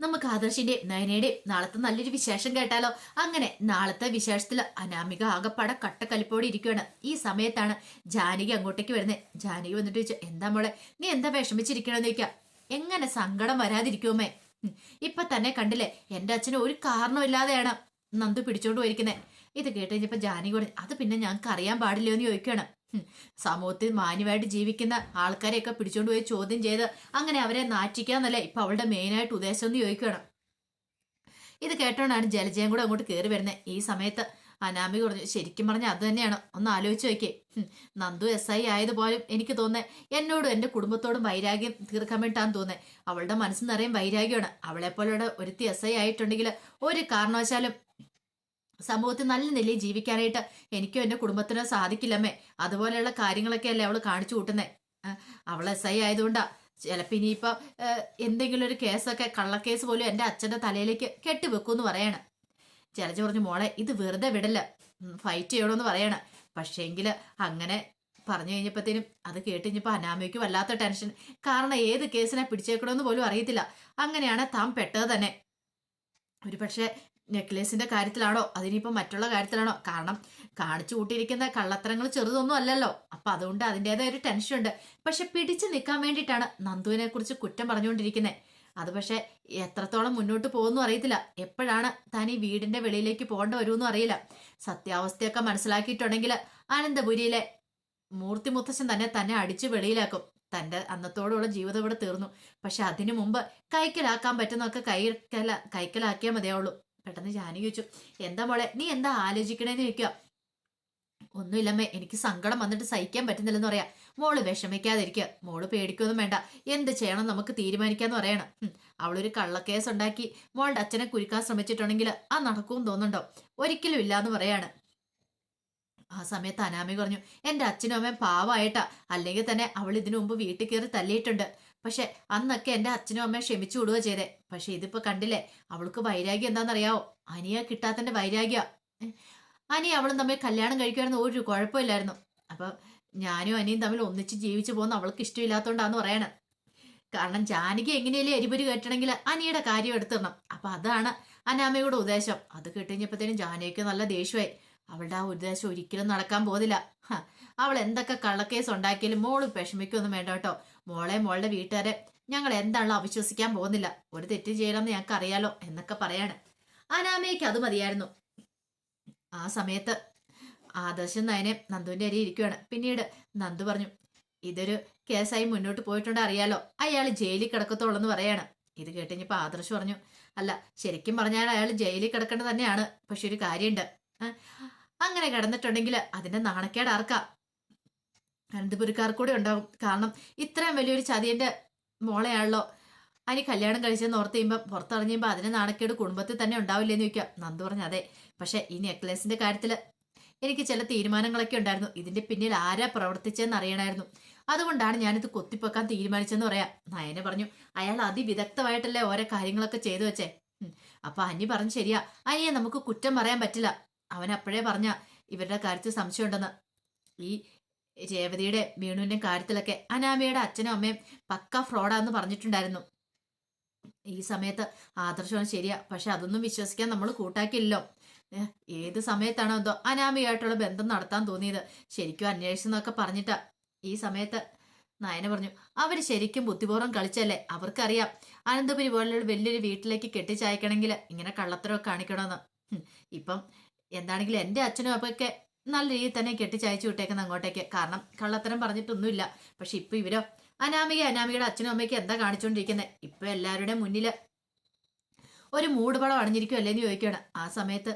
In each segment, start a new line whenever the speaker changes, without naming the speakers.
നമുക്ക് ആദർശിന്റെ നയനയുടെ നാളത്തെ നല്ലൊരു വിശേഷം കേട്ടാലോ? അങ്ങനെ നാളത്തെ വിശേഷത്തിൽ അനാമിക ആകപ്പാടെ കട്ടക്കലിപ്പോടെ ഇരിക്കുകയാണ് ഈ സമയത്താണ് ജാനകി അങ്ങോട്ടേക്ക് വരുന്നത് ജാനകി വന്നിട്ട് ചോദിച്ചു എന്താ മോളെ നീ എന്താ വിഷമിച്ചിരിക്കണമെന്ന് ചോദിക്കാം? എങ്ങനെ സങ്കടം വരാതിരിക്കുമേ ഇപ്പൊ തന്നെ കണ്ടില്ലേ എന്റെ അച്ഛന് ഒരു കാരണമില്ലാതെയാണ് നന്ദു പിടിച്ചോണ്ട് പോയിരിക്കുന്നത് ഇത് കേട്ട് കഴിഞ്ഞപ്പോ ജാനകി പറഞ്ഞു അത് പിന്നെ ഞങ്ങൾക്ക് അറിയാൻ പാടില്ലയോ എന്ന് ചോദിക്കുകയാണ് സമൂഹത്തിൽ മാന്യമായിട്ട് ജീവിക്കുന്ന ആൾക്കാരെയൊക്കെ പിടിച്ചോണ്ട് പോയി ചോദ്യം ചെയ്ത് അങ്ങനെ അവരെ നാറ്റിക്കാന്നല്ലേ ഇപ്പൊ അവളുടെ മെയിനായിട്ട് ഉദ്ദേശം എന്ന് ചോദിക്കുകയാണ്. ഇത് കേട്ടോണ്ടാണ് ജലജയം കൂടെ അങ്ങോട്ട് കയറി വരുന്നത് ഈ സമയത്ത് അനാമി പറഞ്ഞു ശരിക്കും പറഞ്ഞാൽ അത് തന്നെയാണ്. ഒന്ന് ആലോചിച്ച് നോക്കിയേ. നന്ദു എസ് ഐ ആയതുപോലും എനിക്ക് തോന്നുന്നത് എന്നോടും എന്റെ കുടുംബത്തോടും വൈരാഗ്യം തീർക്കാൻ വേണ്ടിയിട്ടാന്ന് തോന്നുന്നത് അവളുടെ മനസ്സിൽ നിറയും വൈരാഗ്യമാണ്. അവളെപ്പോലുള്ള ഒരുത്തി എസ് ഐ ആയിട്ടുണ്ടെങ്കിൽ ഒരു കാരണവശാലും സമൂഹത്തിൽ നല്ല നിലയിൽ ജീവിക്കാനായിട്ട് എനിക്കും എന്റെ കുടുംബത്തിനോ സാധിക്കില്ലമ്മേ. അതുപോലെയുള്ള കാര്യങ്ങളൊക്കെ അല്ലേ അവൾ കാണിച്ചു കൂട്ടുന്നേ. അവൾ എസ് ഐ ആയതുകൊണ്ടാ. ചിലപ്പോൾ ഇനിയിപ്പോൾ എന്തെങ്കിലും ഒരു കേസൊക്കെ കള്ളക്കേസ് പോലും എന്റെ അച്ഛന്റെ തലയിലേക്ക് കെട്ടിവെക്കുമെന്ന് പറയാണ്. ജലജ പറഞ്ഞു മോളെ ഇത് വെറുതെ വിടല്ല. ഫൈറ്റ് ചെയ്യണമെന്ന് പറയാണ്. പക്ഷേങ്കിൽ അങ്ങനെ പറഞ്ഞു കഴിഞ്ഞപ്പോഴത്തേനും അത് കേട്ട് കഴിഞ്ഞപ്പോൾ അനാമയ്ക്ക് വല്ലാത്ത ടെൻഷൻ കാരണം ഏത് കേസിനെ പിടിച്ചേക്കണമെന്ന് പോലും അറിയത്തില്ല. അങ്ങനെയാണ് താൻ പെട്ടത് തന്നെ. ഒരു പക്ഷേ നെക്ലേസിന്റെ കാര്യത്തിലാണോ? അതിനിപ്പോൾ മറ്റുള്ള കാര്യത്തിലാണോ? കാരണം കാണിച്ചു കൂട്ടിയിരിക്കുന്ന കള്ളത്തരങ്ങൾ ചെറുതൊന്നും അല്ലല്ലോ. അപ്പൊ അതുകൊണ്ട് അതിന്റെതായ ഒരു ടെൻഷൻ ഉണ്ട് പക്ഷെ പിടിച്ചു നിൽക്കാൻ വേണ്ടിയിട്ടാണ് നന്ദുവിനെ കുറിച്ച് കുറ്റം പറഞ്ഞുകൊണ്ടിരിക്കുന്നത് അത് പക്ഷെ എത്രത്തോളം മുന്നോട്ട് പോകുന്നു അറിയത്തില്ല. എപ്പോഴാണ് താൻ ഈ വീടിന്റെ വെളിയിലേക്ക് പോകേണ്ട വരുമെന്നും അറിയില്ല. സത്യാവസ്ഥയൊക്കെ മനസ്സിലാക്കിയിട്ടുണ്ടെങ്കിൽ ആനന്ദപുരിയിലെ മൂർത്തി മുത്തശ്ശൻ തന്നെ തന്നെ അടിച്ച് വെളിയിലാക്കും. തന്റെ അന്നത്തോടുള്ള ജീവിതം ഇവിടെ തീർന്നു. പക്ഷെ അതിനു മുമ്പ് കൈക്കലാക്കാൻ പറ്റുന്നൊക്കെ കൈക്കല കൈക്കലാക്കിയാൽ മതിയാവുള്ളൂ. പെട്ടെന്ന് ജാനി ചോദിച്ചു എന്താ മോളെ നീ എന്താ ആലോചിക്കണേന്ന് ചോദിക്കുക ഒന്നുമില്ലമ്മേ എനിക്ക് സങ്കടം വന്നിട്ട് സഹിക്കാൻ പറ്റുന്നില്ലെന്ന് പറയാ. മോൾ വിഷമിക്കാതിരിക്കുക മോൾ പേടിക്കൊന്നും വേണ്ട എന്ത് ചെയ്യണം നമുക്ക് തീരുമാനിക്കാന്ന് പറയണം. അവളൊരു കള്ളക്കേസ് ഉണ്ടാക്കി മോളുടെ അച്ഛനെ കുരുക്കാൻ ശ്രമിച്ചിട്ടുണ്ടെങ്കിൽ ആ നടക്കുമെന്ന് തോന്നുന്നുണ്ടോ? ഒരിക്കലും ഇല്ലാന്ന് പറയാണ്. ആ സമയത്ത് അനാമി പറഞ്ഞു എന്റെ അച്ഛനും അമ്മയും പാവമായിട്ടാ അല്ലെങ്കിൽ തന്നെ അവൾ ഇതിനു മുമ്പ് വീട്ടിൽ കയറി തല്ലിയിട്ടുണ്ട്. പക്ഷെ അന്നൊക്കെ എന്റെ അച്ഛനും അമ്മയും ക്ഷമിച്ചു വിടുക ചെയ്തേ. പക്ഷെ ഇതിപ്പോ കണ്ടില്ലേ അവൾക്ക് വൈരാഗ്യം എന്താണെന്നറിയാവോ? അനിയ കിട്ടാത്തന്റെ വൈരാഗ്യ. അനി അവളും തമ്മിൽ കല്യാണം കഴിക്കുമായിരുന്നു ഒരു കുഴപ്പമില്ലായിരുന്നു. അപ്പൊ ഞാനും അനിയും തമ്മിൽ ഒന്നിച്ച് ജീവിച്ചു പോകുന്ന അവൾക്ക് ഇഷ്ടമില്ലാത്തോണ്ടാന്ന് പറയണം. കാരണം ജാനകി എങ്ങനെയല്ലേ എരിപൊരി കെട്ടണമെങ്കിൽ അനിയുടെ കാര്യം എടുത്തിടണം. അപ്പൊ അതാണ് അനാമയുടെ ഉദ്ദേശം. അത് കിട്ടിഞ്ഞപ്പോഴത്തേനും ജാനകിക്ക് നല്ല ദേഷ്യമായി. അവളുടെ ആ ഉദ്ദേശം ഒരിക്കലും നടക്കാൻ പോകുന്നില്ല. അവൾ എന്തൊക്കെ കള്ളക്കേസ് ഉണ്ടാക്കിയാലും മോൾ വിഷമിക്കൊന്നും വേണ്ട കേട്ടോ. മോളെ മോളുടെ വീട്ടുകാരെ ഞങ്ങൾ എന്താണല്ലോ അവിശ്വസിക്കാൻ പോകുന്നില്ല. ഒരു തെറ്റ് ചെയ്യണമെന്ന് ഞങ്ങൾക്ക് അറിയാലോ എന്നൊക്കെ പറയാണ്. അനാമയ്ക്ക് അത് മതിയായിരുന്നു. ആ സമയത്ത് ആദർശം നയനെ നന്ദുവിന്റെ അരി ഇരിക്കുകയാണ് പിന്നീട് നന്ദു പറഞ്ഞു ഇതൊരു കേസായി മുന്നോട്ട് പോയിട്ടുണ്ട് അറിയാലോ. അയാൾ ജയിലിൽ കിടക്കത്തോളെന്ന് പറയാണ്. ഇത് കേട്ടുകഴിഞ്ഞപ്പോൾ ആദർശ് പറഞ്ഞു അല്ല ശരിക്കും പറഞ്ഞാൽ അയാൾ ജയിലിൽ കിടക്കേണ്ടത് തന്നെയാണ്. പക്ഷെ ഒരു കാര്യമുണ്ട്. അങ്ങനെ കിടന്നിട്ടുണ്ടെങ്കിൽ അതിന്റെ നാണക്കേട് ആർക്കാ? അനന്തപുരക്കാർക്ക് കൂടെ ഉണ്ടാവും. കാരണം ഇത്രയും വലിയൊരു ചതിയന്റെ മോളെയാണല്ലോ. അനി കല്യാണം കഴിച്ചെന്ന് ഓർത്ത് കഴിയുമ്പോൾ പുറത്തിറങ്ങിയുമ്പോൾ അതിനെ നാണക്കേട് കുടുംബത്തിൽ തന്നെ ഉണ്ടാവില്ലെന്ന് ചോദിക്കാം. നന്ദു പറഞ്ഞു അതെ. പക്ഷേ ഈ നെക്ലേസിന്റെ കാര്യത്തിൽ എനിക്ക് ചില തീരുമാനങ്ങളൊക്കെ ഉണ്ടായിരുന്നു. ഇതിന്റെ പിന്നിൽ ആരാ പ്രവർത്തിച്ചെന്ന് അറിയണമായിരുന്നു. അതുകൊണ്ടാണ് ഞാനിത് കൊത്തിപ്പൊക്കാൻ തീരുമാനിച്ചെന്ന് പറയാം. നയനെ പറഞ്ഞു അയാൾ അതിവിദഗ്ധമായിട്ടല്ലേ ഓരോ കാര്യങ്ങളൊക്കെ ചെയ്തു വെച്ചേ. അപ്പൊ അനി പറഞ്ഞു ശരിയാ. അനിയെ നമുക്ക് കുറ്റം പറയാൻ പറ്റില്ല. അവൻ അപ്പോഴേ പറഞ്ഞ ഇവരുടെ കാര്യത്തിൽ സംശയമുണ്ടെന്ന്. ഈ രേവതിയുടെ വീണുവിന്റെ കാര്യത്തിലൊക്കെ അനാമയുടെ അച്ഛനും അമ്മയും പക്ക ഫ്രോഡാന്ന് പറഞ്ഞിട്ടുണ്ടായിരുന്നു. ഈ സമയത്ത് ആദർശമാണ് ശരിയാ പക്ഷെ അതൊന്നും വിശ്വസിക്കാൻ നമ്മൾ കൂട്ടാക്കില്ലല്ലോ. ഏത് സമയത്താണോ എന്തോ അനാമയായിട്ടുള്ള ബന്ധം നടത്താൻ തോന്നിയത്. ശരിക്കും അന്വേഷിച്ചെന്നൊക്കെ പറഞ്ഞിട്ടാ. ഈ സമയത്ത് നയന പറഞ്ഞു അവർ ശരിക്കും ബുദ്ധിപൂർവം കളിച്ചല്ലേ? അവർക്കറിയാം. അനന്തപുരി പോലുള്ള വലിയൊരു വീട്ടിലേക്ക് കെട്ടിച്ചയക്കണമെങ്കിൽ ഇങ്ങനെ കള്ളത്തരമൊക്കെ കാണിക്കണമെന്ന് ഇപ്പം എന്താണെങ്കിലും എന്റെ അച്ഛനും അപ്പൊക്കെ നല്ല രീതിയിൽ തന്നെ കെട്ടിച്ചയച്ചു വിട്ടേക്കുന്ന അങ്ങോട്ടേക്ക്. കാരണം കള്ളത്തരം പറഞ്ഞിട്ടൊന്നുമില്ല. പക്ഷെ ഇപ്പൊ ഇവരോ? അനാമിക അനാമികയുടെ അച്ഛനും അമ്മയ്ക്ക് എന്താ കാണിച്ചുകൊണ്ടിരിക്കുന്നത് ഇപ്പൊ എല്ലാവരുടെ മുന്നിൽ ഒരു മൂടുപടം അണിഞ്ഞിരിക്കും അല്ലേന്ന് ചോദിക്കുകയാണ് ആ സമയത്ത്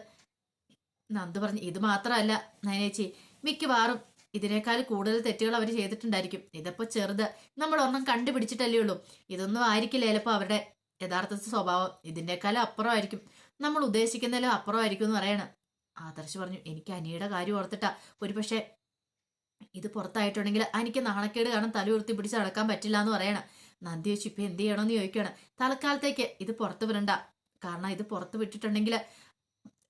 നന്ദു പറഞ്ഞു ഇത് മാത്രമല്ല നയനേച്ചി മിക്കവാറും ഇതിനേക്കാൾ കൂടുതൽ തെറ്റുകൾ അവർ ചെയ്തിട്ടുണ്ടായിരിക്കും. ഇതിപ്പോ ചെറുത്. നമ്മൾ ഒന്നും കണ്ടുപിടിച്ചിട്ടല്ലേ ഉള്ളൂ. ഇതൊന്നും ആയിരിക്കില്ല ചിലപ്പോൾ അവരുടെ യഥാർത്ഥ സ്വഭാവം. ഇതിന്റെക്കാളും അപ്പുറമായിരിക്കും. നമ്മൾ ഉദ്ദേശിക്കുന്നതിലും അപ്പുറമായിരിക്കും എന്ന് പറയണം. ആദർശ് പറഞ്ഞു എനിക്ക് അനിയുടെ കാര്യം ഓർത്തിട്ടാ. ഒരുപക്ഷെ ഇത് പുറത്തായിട്ടുണ്ടെങ്കിൽ എനിക്ക് നാണക്കേട് കാരണം തല ഉയർത്തി പിടിച്ച് നടക്കാൻ പറ്റില്ല എന്ന് പറയണം. നന്ദി വെച്ച് ഇപ്പൊ എന്ത് ചെയ്യണമെന്ന് ചോദിക്കുകയാണ്. തൽക്കാലത്തേക്ക് ഇത് പുറത്ത് വിടണ്ട. കാരണം ഇത് പുറത്ത് വിട്ടിട്ടുണ്ടെങ്കിൽ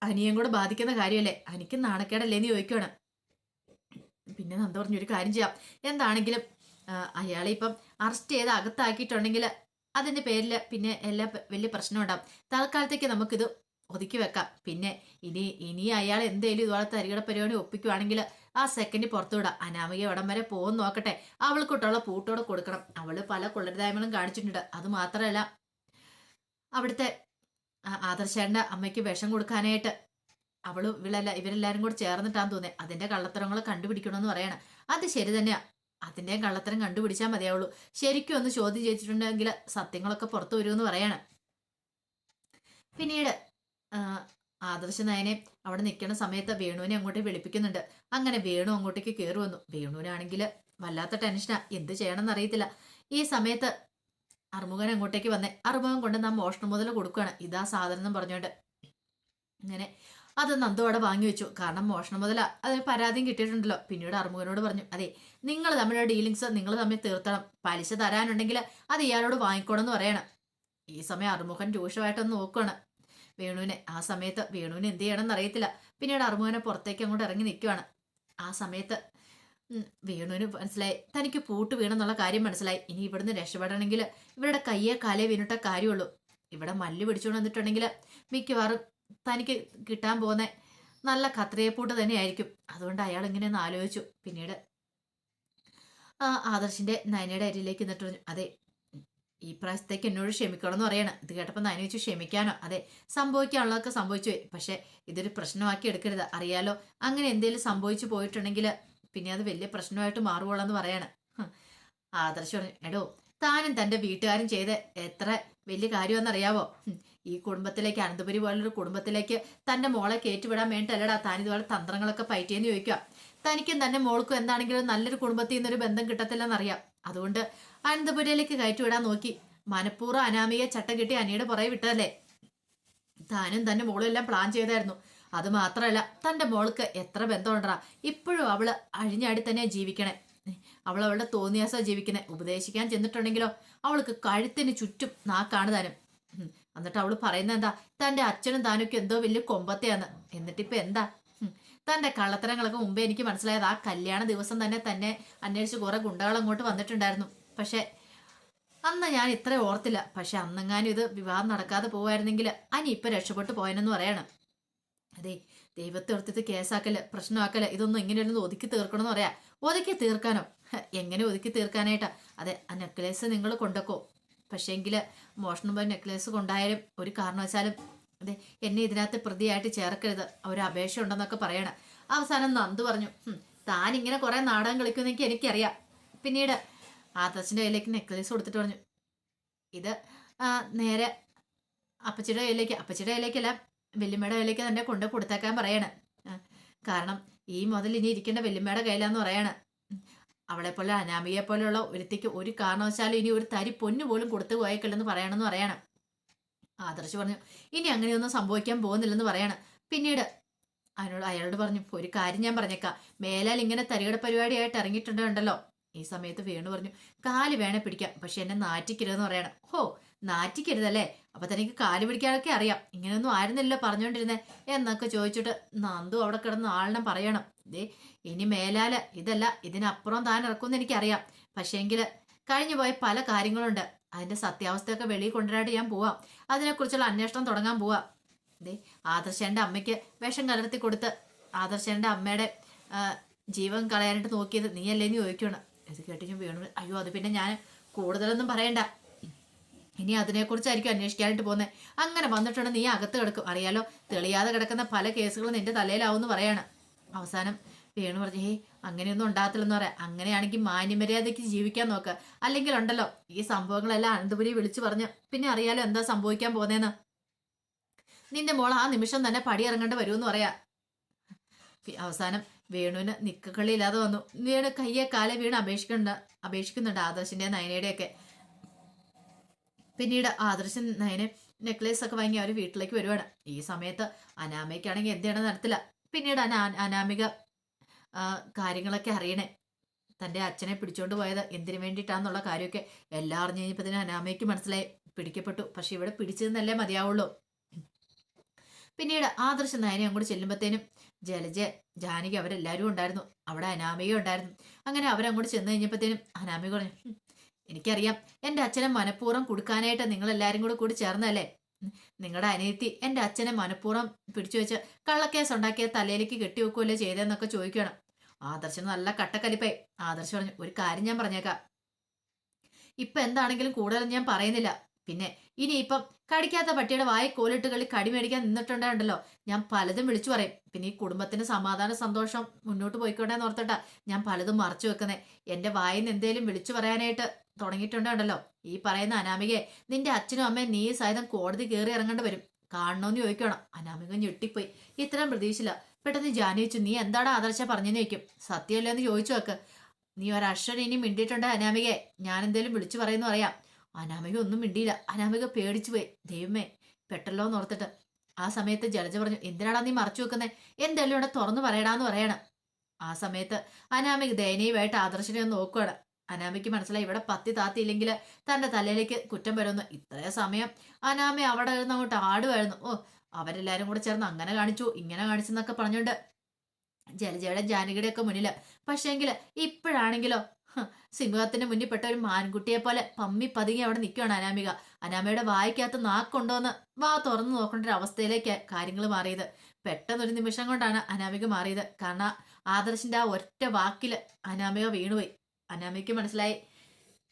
അനിയും കൂടെ ബാധിക്കുന്ന കാര്യമല്ലേ? അനിക്ക് നാണക്കേടല്ലേ എന്ന് ചോദിക്കണം പിന്നെ നന്ദ പറഞ്ഞു ഒരു കാര്യം ചെയ്യാം. എന്താണെങ്കിലും അയാളെ ഇപ്പം അറസ്റ്റ് ചെയ്ത് അകത്താക്കിയിട്ടുണ്ടെങ്കിൽ അതിന്റെ പേരിൽ പിന്നെ എല്ലാ വലിയ പ്രശ്നം ഉണ്ടാവും. തൽക്കാലത്തേക്ക് നമുക്കിത് ഒതുക്കി വെക്കാം. പിന്നെ ഇനി ഇനി അയാൾ എന്തേലും ഇതുപോലെ തരികട പരിപാടി ഒപ്പിക്കുവാണെങ്കിൽ ആ സെക്കൻഡ് പുറത്തു വിടാം അനാമിക ഇവിടം വരെ പോകുന്ന നോക്കട്ടെ. അവൾക്കൊട്ടുള്ള പൂട്ടോടെ കൊടുക്കണം. അവൾ പല കൊള്ളരുതായ്മകളും കാണിച്ചിട്ടുണ്ട്. അത് മാത്രമല്ല അവിടുത്തെ ആ- അമ്മയ്ക്ക് വിഷം കൊടുക്കാനായിട്ട് അവൾ ഇവളല്ല ഇവരെല്ലാരും കൂടെ ചേർന്നിട്ടാന്ന് തോന്നേ അതിന്റെ കള്ളത്തരങ്ങൾ കണ്ടുപിടിക്കണമെന്ന് പറയണം. അത് ശരി തന്നെയാ. അതിന്റെയും കള്ളത്തരം കണ്ടുപിടിച്ചാൽ മതിയാവുള്ളൂ. ശരിക്കും ഒന്ന് ചോദ്യം ചെയ്തിട്ടുണ്ടെങ്കിൽ സത്യങ്ങളൊക്കെ പുറത്തു വരുമെന്ന് പറയാണ്. പിന്നീട് ആദർശ നയനെ അവിടെ നിൽക്കുന്ന സമയത്ത് വേണുവിനെ അങ്ങോട്ട് വിളിപ്പിക്കുന്നുണ്ട്. അങ്ങനെ വേണു അങ്ങോട്ടേക്ക് കയറി വന്നു. വേണുവിനാണെങ്കിൽ വല്ലാത്ത ടെൻഷനാ. എന്ത് ചെയ്യണമെന്ന് അറിയത്തില്ല. ഈ സമയത്ത് അറുമുഖൻ അങ്ങോട്ടേക്ക് വന്നേ. അറുമുഖം കൊണ്ട് നാം മോഷണം മുതൽ കൊടുക്കുകയാണ്. ഇതാ സാധനം എന്ന് പറഞ്ഞോണ്ട് അങ്ങനെ അത് നന്ദു അവിടെ വാങ്ങി വെച്ചു. കാരണം മോഷണം മുതല. അതിന് പരാതിയും കിട്ടിയിട്ടുണ്ടല്ലോ. പിന്നീട് അറുമുഖനോട് പറഞ്ഞു അതെ നിങ്ങൾ തമ്മിലുള്ള ഡീലിങ്സ് നിങ്ങൾ തമ്മിൽ തീർത്തണം. പലിശ തരാനുണ്ടെങ്കിൽ അത് ഇയാളോട് വാങ്ങിക്കോണം എന്ന് പറയണം. ഈ സമയം അറുമുഖൻ രൂക്ഷമായിട്ടൊന്ന് നോക്കുകയാണ് വേണുവിനെ. ആ സമയത്ത് വേണുവിന് എന്ത് ചെയ്യണമെന്ന് അറിയത്തില്ല. പിന്നീട് അറുമുഖനെ പുറത്തേക്ക് അങ്ങോട്ട് ഇറങ്ങി നിൽക്കുവാണ്. ആ സമയത്ത് വേണുവിന് മനസ്സിലായി. തനിക്ക് പൂട്ട് വീണെന്നുള്ള കാര്യം മനസ്സിലായി. ഇനി ഇവിടുന്ന് രക്ഷപ്പെടണമെങ്കിൽ ഇവരുടെ കയ്യെ കാലേ വീണിട്ട കാര്യമുള്ളൂ. ഇവിടെ മല്ല് പിടിച്ചുകൊണ്ട് വന്നിട്ടുണ്ടെങ്കിൽ മിക്കവാറും തനിക്ക് കിട്ടാൻ പോകുന്ന നല്ല കത്രിയപ്പൂട്ട് തന്നെയായിരിക്കും. അതുകൊണ്ട് അയാൾ ഇങ്ങനെയൊന്ന് ആലോചിച്ചു. പിന്നീട് ആദർശിന്റെ നയനയുടെ അരിയിലേക്ക് നിന്നിട്ട് അതെ ഈ പ്രാവശ്യത്തേക്ക് എന്നോട് ക്ഷമിക്കണം എന്ന് പറയണം. ഇത് കേട്ടപ്പോൾ നയന വെച്ച് ക്ഷമിക്കാനോ. അതെ സംഭവിക്കാനുള്ളതൊക്കെ സംഭവിച്ചു. പോയി പക്ഷെ ഇതൊരു പ്രശ്നമാക്കി എടുക്കരുത്. അറിയാലോ അങ്ങനെ എന്തെങ്കിലും സംഭവിച്ചു പോയിട്ടുണ്ടെങ്കിൽ പിന്നെ അത് വലിയ പ്രശ്നമായിട്ട് മാറുകയുള്ളെന്ന് പറയാണ്. ആദർശ് പറഞ്ഞു എടോ താനും തന്റെ വീട്ടുകാരും ചെയ്ത് എത്ര വലിയ കാര്യമെന്നറിയാവോ ഈ കുടുംബത്തിലേക്ക് അനന്തപുരി പോലുള്ളൊരു കുടുംബത്തിലേക്ക് തന്റെ മോളെ കയറ്റിവിടാൻ വേണ്ടിയിട്ടല്ലടാ താൻ ഇതുപോലെ തന്ത്രങ്ങളൊക്കെ പയറ്റിയെന്ന് ചോദിക്കുക. തനിക്കും തന്റെ മോൾക്കും എന്താണെങ്കിലും നല്ലൊരു കുടുംബത്തിൽ നിന്നൊരു ബന്ധം കിട്ടത്തില്ലെന്നറിയാം. അതുകൊണ്ട് അനന്തപുരയിലേക്ക് കയറ്റിവിടാൻ നോക്കി. മനഃപൂർവം അനാമിയെ ചട്ടം കിട്ടി അനിയുടെ പുറകെ വിട്ടതല്ലേ? താനും തന്റെ മോളും എല്ലാം പ്ലാൻ ചെയ്തായിരുന്നു. അത് മാത്രമല്ല തന്റെ മോൾക്ക് എത്ര ബന്ധമുണ്ടാ ഇപ്പോഴും അവൾ അഴിഞ്ഞാടി തന്നെ ജീവിക്കണേ. അവൾ അവളുടെ തോന്നിയാസ ജീവിക്കണേ. ഉപദേശിക്കാൻ ചെന്നിട്ടുണ്ടെങ്കിലോ? അവൾക്ക് കഴുത്തിന് ചുറ്റും നാക്കാണ് താനും. എന്നിട്ട് അവൾ പറയുന്നത് എന്താ? തന്റെ അച്ഛനും താനൊക്കെ എന്തോ വലിയ കൊമ്പത്തെയാന്ന്. എന്നിട്ടിപ്പൊ എന്താ? തന്റെ കള്ളത്തരങ്ങളൊക്കെ മുമ്പേ എനിക്ക് മനസ്സിലായത് ആ കല്യാണ ദിവസം തന്നെ തന്നെ അന്വേഷിച്ച് കുറെ ഗുണ്ടകൾ അങ്ങോട്ട് വന്നിട്ടുണ്ടായിരുന്നു. പക്ഷെ അന്ന് ഞാൻ ഇത്ര ഓർത്തില്ല. പക്ഷെ അന്നെങ്ങാനും ഇത് വിവാഹം നടക്കാതെ പോവായിരുന്നെങ്കിൽ അനി ഇപ്പൊ രക്ഷപ്പെട്ടു പോയെന്ന് പറയണം. അതെ ദൈവത്തെ ഓർത്തിട്ട് കേസാക്കൽ പ്രശ്നമാക്കൽ ഇതൊന്നും ഇങ്ങനെയൊന്നും ഒതുക്കി തീർക്കണമെന്ന് പറയാ. ഒതുക്കി തീർക്കാനോ? എങ്ങനെ ഒതുക്കി തീർക്കാനായിട്ടാ? അതെ ആ നെക്ലേസ് നിങ്ങൾ കൊണ്ടക്കോ. പക്ഷേങ്കിൽ മോഷണം പോയ നെക്ലേസ് കൊണ്ടായാലും ഒരു കാരണവശാലും അതെ എന്നെ ഇതിനകത്ത് പ്രതിയായിട്ട് ചേർക്കരുത്. ഒരു അപേക്ഷ ഉണ്ടെന്നൊക്കെ പറയണം. അവസാനം നന്ദു പറഞ്ഞു "ഹും, താൻ ഇങ്ങനെ കുറെ നാടകം കളിക്കുന്നെങ്കിൽ എനിക്കറിയാം. പിന്നീട് ആദർശിന്റെ കയ്യിലേക്ക് നെക്ലേസ് കൊടുത്തിട്ട് പറഞ്ഞു. ഇത് നേരെ അപ്പച്ചിയുടെ കയ്യിലേക്ക് അപ്പച്ചിയുടെ കയ്യിലേക്കല്ല വല്യമ്മയുടെ കയ്യിലേക്ക് തന്നെ കൊണ്ട് കൊടുത്തേക്കാൻ പറയാണ്. കാരണം ഈ മുതൽ ഇനി ഇരിക്കേണ്ട വല്യമ്മയുടെ കയ്യിലാന്ന് പറയാണ്. അവളെ പോലെ അനാമികയെ പോലെയുള്ള ഒരുത്തിക്ക് ഒരു കാരണവശാലും ഇനി ഒരു തരി പൊന്നു പോലും കൊടുത്തു പോയേക്കില്ലെന്ന് പറയണമെന്ന് പറയണം. ആദർശ് പറഞ്ഞു ഇനി അങ്ങനെയൊന്നും സംഭവിക്കാൻ പോകുന്നില്ലെന്ന് പറയാണ്. പിന്നീട് അതിനോട് അയാളോട് പറഞ്ഞു ഒരു കാര്യം ഞാൻ പറഞ്ഞേക്കാം. മേലാൽ ഇങ്ങനെ തരികട പരിപാടിയായിട്ട് ഇറങ്ങിയിട്ടുണ്ടല്ലോ ഈ സമയത്ത് വേണു പറഞ്ഞു കാൽ വേണേ പിടിക്കാം പക്ഷെ എന്നെ നാറ്റിക്കരുതെന്ന് പറയണം. ഹോ നാറ്റിക്കരുതല്ലേ? അപ്പൊ തനിക്ക് കാൽ പിടിക്കാനൊക്കെ അറിയാം. ഇങ്ങനെയൊന്നും ആയിരുന്നില്ലല്ലോ പറഞ്ഞുകൊണ്ടിരുന്നേ എന്നൊക്കെ ചോദിച്ചിട്ട് നന്ദു അവിടെ കിടന്ന് ആളിനെ പറയണം. ദേ ഇനി മേലാൽ ഇതല്ല ഇതിനപ്പുറം താൻ ഇറക്കുമെന്ന് എനിക്കറിയാം. പക്ഷേങ്കിൽ കഴിഞ്ഞു പോയ പല കാര്യങ്ങളുണ്ട്. അതിന്റെ സത്യാവസ്ഥയൊക്കെ വെളിയിൽ കൊണ്ടുവരായിട്ട് ഞാൻ പോവാം. അതിനെക്കുറിച്ചുള്ള അന്വേഷണം തുടങ്ങാൻ പോവാം. ദേ ആദർശന്റെ അമ്മയ്ക്ക് വിഷം കലർത്തി കൊടുത്ത് ആദർശന്റെ അമ്മയുടെ ജീവൻ കളയാനായിട്ട് നോക്കിയത് നീയല്ലേ എന്ന് ചോദിക്കണം ഇത് കേട്ട് ഞാൻ വീണു അയ്യോ അത് പിന്നെ ഞാൻ കൂടുതലൊന്നും പറയണ്ട. ഇനി അതിനെക്കുറിച്ചായിരിക്കും അന്വേഷിക്കാനായിട്ട് പോകുന്നത് അങ്ങനെ വന്നിട്ടുണ്ട് നീ അകത്ത് കിടക്കും. അറിയാലോ തെളിയാതെ കിടക്കുന്ന പല കേസുകളും നിന്റെ തലയിലാവും പറയാണ്. അവസാനം വേണു പറഞ്ഞു ഹേ അങ്ങനെയൊന്നും ഉണ്ടാകത്തില്ലെന്ന് പറയാം. അങ്ങനെയാണെങ്കിൽ മാന്യമര്യാദയ്ക്ക് ജീവിക്കാൻ നോക്കുക അല്ലെങ്കിൽ ഉണ്ടല്ലോ ഈ സംഭവങ്ങളെല്ലാം അനന്തപുരി വിളിച്ചു പറഞ്ഞ് പിന്നെ അറിയാലോ എന്താ സംഭവിക്കാൻ പോകുന്നതെന്ന് നിന്റെ മോൾ ആ നിമിഷം തന്നെ പടി ഇറങ്ങേണ്ടി വരുമെന്ന് പറയാ. അവസാനം വേണുവിന് നിക്കുകളില്ലാതെ വന്നു. വേണു കയ്യെ കാലെ വീണ് അപേക്ഷിക്കുന്നുണ്ട് അപേക്ഷിക്കുന്നുണ്ട് ആദർശിന്റെ നയനയുടെ ഒക്കെ പിന്നീട് ആദർശൻ നയനെ നെക്ലേസ് ഒക്കെ വാങ്ങി അവർ വീട്ടിലേക്ക് വരുവാണ്. ഈ സമയത്ത് അനാമയ്ക്കാണെങ്കിൽ എന്ത് ചെയ്യണം നടത്തില്ല പിന്നീട് അന അനാമിക കാര്യങ്ങളൊക്കെ അറിയണേ. തന്റെ അച്ഛനെ പിടിച്ചോണ്ട് പോയത് എന്തിനു വേണ്ടിയിട്ടാന്നുള്ള കാര്യമൊക്കെ എല്ലാം അറിഞ്ഞു കഴിഞ്ഞപ്പോൾ തന്നെ അനാമയ്ക്ക് മനസ്സിലായി. പിടിക്കപ്പെട്ടു. പക്ഷെ ഇവിടെ പിടിച്ചതെന്നല്ലേ മതിയാവുള്ളൂ. പിന്നീട് ആദർശ നയനെ അങ്ങോട്ട് ചെല്ലുമ്പോഴത്തേനും ജലജ ജാനകി അവരെല്ലാവരും ഉണ്ടായിരുന്നു. അവിടെ അനാമിക ഉണ്ടായിരുന്നു. അങ്ങനെ അവരങ്ങോട്ട് ചെന്ന് കഴിഞ്ഞപ്പോഴത്തേനും അനാമിക പറഞ്ഞു "ഹും, എനിക്കറിയാം എന്റെ അച്ഛനെ മനഃപൂർവം കൊടുക്കാനായിട്ട് നിങ്ങളെല്ലാവരും കൂടെ കൂടി ചേർന്നല്ലേ നിങ്ങളുടെ അനിയത്തി എന്റെ അച്ഛനെ മനഃപൂർവം പിടിച്ചു വെച്ച് കള്ളക്കേസ് ഉണ്ടാക്കിയ തലയിലേക്ക് കെട്ടിവെക്കുമല്ലേ ചെയ്തതെന്നൊക്കെ ചോദിക്കണം ആദർശം നല്ല കട്ടക്കലിപ്പായി. ആദർശ് പറഞ്ഞു ഒരു കാര്യം ഞാൻ പറഞ്ഞേക്കാം. ഇപ്പൊ എന്താണെങ്കിലും കൂടുതൽ ഞാൻ പറയുന്നില്ല. പിന്നെ ഇനിയിപ്പം കടിക്കാത്ത പട്ടിയുടെ വായി കോലിട്ട് കളി കടി മേടിക്കാൻ നിന്നിട്ടുണ്ടോ ഞാൻ പലതും വിളിച്ചു പറയും. പിന്നെ ഈ കുടുംബത്തിന് സമാധാന സന്തോഷം മുന്നോട്ട് പോയിക്കോട്ടെ എന്ന് ഓർത്തിട്ടാ ഞാൻ പലതും മറച്ചു വെക്കുന്നേ. എന്റെ വായിൽ നിന്ന് എന്തേലും വിളിച്ചു പറയാനായിട്ട് തുടങ്ങിയിട്ടുണ്ടല്ലോ ഈ പറയുന്ന അനാമികയെ നിന്റെ അച്ഛനും അമ്മയും നീ സഹിതം കോടതി കയറി ഇറങ്ങേണ്ടി വരും. കാണണോന്ന് ചോദിക്കണം. അനാമിക ഞെട്ടിപ്പോയി. ഇത്രയും പ്രതീക്ഷയില്ല. പെട്ടെന്ന് ജാനി വെച്ചു നീ എന്താടാ ആദർശ പറഞ്ഞെന്ന് ചോദിക്കും. സത്യമല്ലേ എന്ന് ചോദിച്ചു വെക്ക് നീ ഒരക്ഷരം ഇനി മിണ്ടിയിട്ടുണ്ട് അനാമികയെ? ഞാൻ എന്തേലും വിളിച്ചു പറയുന്നു അറിയാം. അനാമിക ഒന്നും മിണ്ടിയില്ല. അനാമിക പേടിച്ചു പോയി. ദൈവമേ പെട്ടല്ലോ എന്ന് ഓർത്തിട്ട്. ആ സമയത്ത് ജലജ പറഞ്ഞു എന്തിനാടാ നീ മറച്ചു വെക്കുന്നേ? എന്തെല്ലാം ഇവിടെ തുറന്നു പറയടാന്ന് പറയണം. ആ സമയത്ത് അനാമിക ദയനീയമായിട്ട് ആദർശനെ ഒന്ന് നോക്കുകയാണ് അനാമിക്ക് മനസ്സിലായി ഇവിടെ പത്തി താത്തിയില്ലെങ്കിൽ തന്റെ തലയിലേക്ക് കുറ്റം വരുന്നു ഇത്രയും സമയം അനാമ അവിടെ ഇരുന്ന് അങ്ങോട്ട് ആടുമായിരുന്നു ഓ അവരെല്ലാരും കൂടെ ചേർന്ന് അങ്ങനെ കാണിച്ചു ഇങ്ങനെ കാണിച്ചെന്നൊക്കെ പറഞ്ഞുകൊണ്ട്. ജലജയുടെ ജാനകിയുടെ ഒക്കെ മുന്നിൽ. പക്ഷേങ്കിൽ ഇപ്പോഴാണെങ്കിലോ ഹ്, സിംഹത്തിന്റെ മുന്നിൽ പെട്ട ഒരു മാൻകുട്ടിയെ പോലെ പമ്മി പതുങ്ങി അവിടെ നിൽക്കുകയാണ് അനാമിക. അനാമയുടെ വായിക്കകത്ത് നാക്കുണ്ടോന്ന് വാ തുറന്നു നോക്കേണ്ട ഒരു അവസ്ഥയിലേക്ക് കാര്യങ്ങൾ മാറിയത്. പെട്ടെന്ന് ഒരു നിമിഷം കൊണ്ടാണ് അനാമിക മാറിയത്. കാരണം ആദർശിന്റെ ആ ഒറ്റ വാക്കിൽ അനാമിക വീണുപോയി. അനാമിക്ക് മനസ്സിലായി.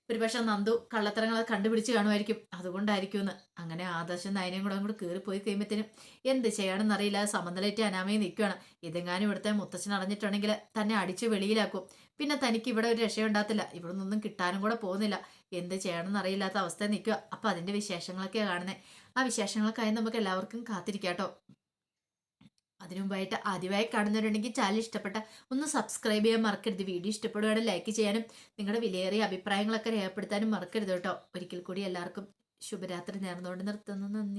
ഒരുപക്ഷെ നന്ദു കള്ളത്തരങ്ങളെ കണ്ടുപിടിച്ച് കാണുമായിരിക്കും. അതുകൊണ്ടായിരിക്കും എന്ന് അങ്ങനെ ആദർശം നയനയും കൂടെ അങ്ങോട്ട് കയറിപ്പോയി കഴിയുമ്പത്തേനും എന്ത് ചെയ്യണമെന്ന് അറിയില്ല സമനിലയിട്ട് അനാമയെ നിൽക്കുകയാണ്. ഇതെങ്ങാനും ഇവിടുത്തെ മുത്തച്ഛൻ അടഞ്ഞിട്ടുണ്ടെങ്കിൽ തന്നെ അടിച്ച് വെളിയിലാക്കും. പിന്നെ തനിക്ക് ഇവിടെ ഒരു രക്ഷയുണ്ടാകത്തില്ല. ഇവിടെ നിന്നൊന്നും കിട്ടാനും കൂടെ പോകുന്നില്ല. എന്ത് ചെയ്യണമെന്ന് അറിയില്ലാത്ത അവസ്ഥ നിൽക്കുക. അപ്പൊ അതിന്റെ വിശേഷങ്ങളൊക്കെയാണ് കാണുന്നത് ആ വിശേഷങ്ങൾക്കായി നമുക്ക് എല്ലാവർക്കും കാത്തിരിക്കാട്ടോ അതിനു മുമ്പായിട്ട് ആദ്യമായി കാണുന്നവരുണ്ടെങ്കിൽ ചാനൽ ഇഷ്ടപ്പെട്ട ഒന്ന് സബ്സ്ക്രൈബ് ചെയ്യാൻ മറക്കരുത്. വീഡിയോ ഇഷ്ടപ്പെടുകയാണെങ്കിൽ ലൈക്ക് ചെയ്യാനും നിങ്ങളുടെ വിലയേറിയ അഭിപ്രായങ്ങളൊക്കെ രേഖപ്പെടുത്താനും മറക്കരുത് കേട്ടോ. ഒരിക്കൽ കൂടി എല്ലാവർക്കും ശുഭരാത്രി നേർന്നുകൊണ്ട് നിർത്തുന്നു. നന്ദി.